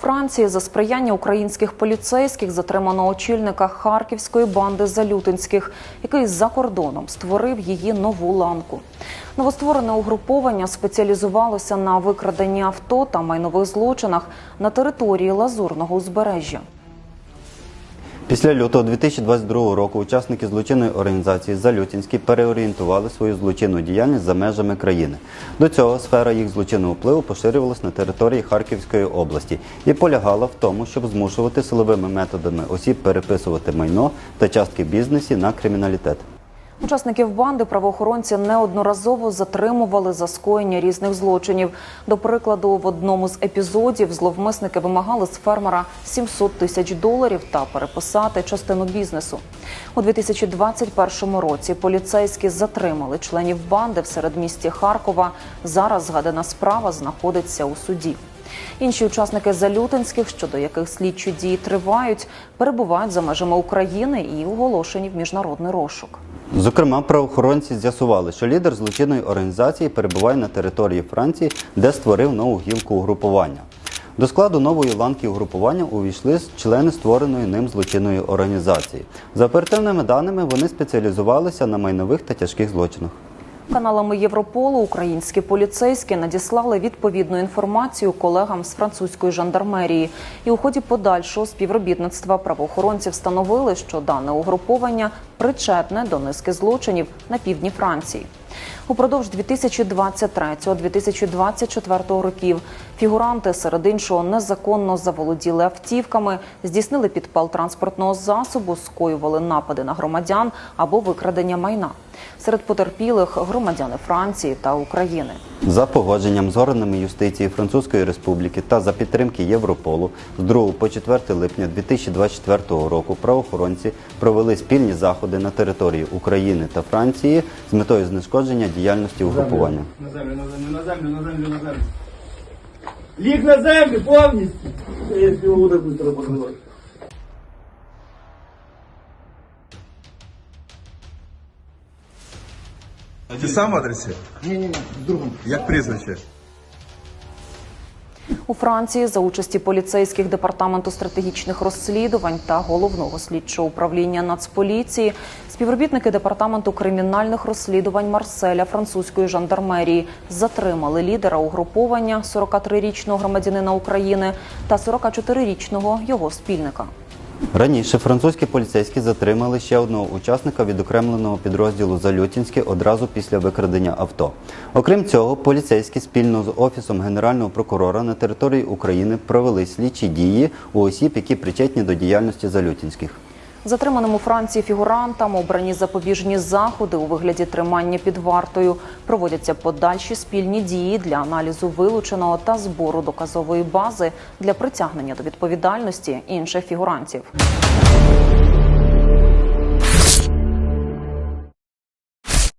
Франції за сприяння українських поліцейських затримано очільника харківської банди Залютинських, який за кордоном створив її нову ланку. Новостворене угруповання спеціалізувалося на викраденні авто та майнових злочинах на території Лазурного узбережжя. Після лютого 2022 року учасники злочинної організації Залютінський переорієнтували свою злочинну діяльність за межами країни. До цього сфера їх злочинного впливу поширювалась на території Харківської області і полягала в тому, щоб змушувати силовими методами осіб переписувати майно та частки бізнесі на криміналітет. Учасників банди правоохоронці неодноразово затримували за скоєння різних злочинів. До прикладу, в одному з епізодів зловмисники вимагали з фермера 700 тисяч доларів та переписати частину бізнесу. У 2021 році поліцейські затримали членів банди в середмісті Харкова. Зараз згадана справа знаходиться у суді. Інші учасники залютинських, щодо яких слідчі дії тривають, перебувають за межами України і оголошені в міжнародний розшук. Зокрема, правоохоронці з'ясували, що лідер злочинної організації перебуває на території Франції, де створив нову гілку угрупування. До складу нової ланки угрупування увійшли члени створеної ним злочинної організації. За оперативними даними, вони спеціалізувалися на майнових та тяжких злочинах. Каналами Європолу українські поліцейські надіслали відповідну інформацію колегам з французької жандармерії. І у ході подальшого співробітництва правоохоронці встановили, що дане угруповання причетне до низки злочинів на півдні Франції. Упродовж 2023-2024 років фігуранти серед іншого незаконно заволоділи автівками, здійснили підпал транспортного засобу, скоювали напади на громадян або викрадення майна. Серед потерпілих громадяни Франції та України. За погодженням з органами юстиції Французької Республіки та за підтримки Європолу з 2 по 4 липня 2024 року правоохоронці провели спільні заходи на території України та Франції з метою знешкодження діяльності угрупування. На землю, на землю, на землю, на землю, на землю. Ліг на землю повністю. Я співу таку Ти сам в адресі? Ні, ні, ні, з другом. Як прізвище? У Франції за участі поліцейських департаменту стратегічних розслідувань та головного слідчого управління Нацполіції співробітники департаменту кримінальних розслідувань Марселя французької жандармерії затримали лідера угруповання 43-річного громадянина України та 44-річного його спільника. Раніше французькі поліцейські затримали ще одного учасника відокремленого підрозділу Залютінське одразу після викрадення авто. Окрім цього, поліцейські спільно з офісом генерального прокурора на території України провели слідчі дії у осіб, які причетні до діяльності Залютінських. Затриманим у Франції фігурантам обрані запобіжні заходи у вигляді тримання під вартою. Проводяться подальші спільні дії для аналізу вилученого та збору доказової бази для притягнення до відповідальності інших фігурантів.